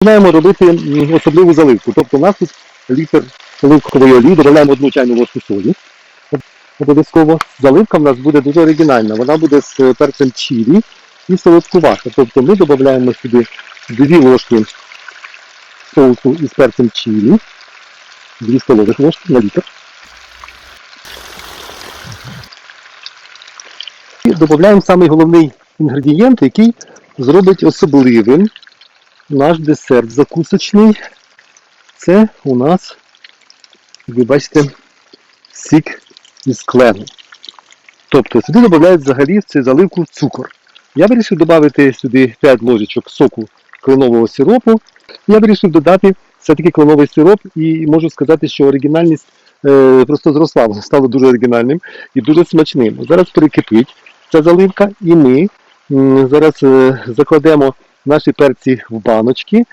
Починаємо робити особливу заливку. Тобто у нас тут літр оливкової олії, додаємо одну чайну ложку солі. Обов'язково заливка в нас буде дуже оригінальна. Вона буде з е, перцем чилі і солодкувата. Тобто ми додаємо сюди дві ложки соусу із перцем чилі, дві столових ложки на літр. І додаємо самий головний інгредієнт, який зробить особливим наш десерт закусочний. Це у нас, ви бачите, сік із клену. Тобто сюди додають взагалі в цю заливку цукор. Я вирішив додати сюди 5 ложечок соку кленового сиропу. Я вирішив додати все-таки кленовий сироп і можу сказати, що оригінальність е, просто зросла, стало дуже оригінальним і дуже смачним. Зараз перекипить ця заливка, і ми зараз е, закладемо наші перці в баночки.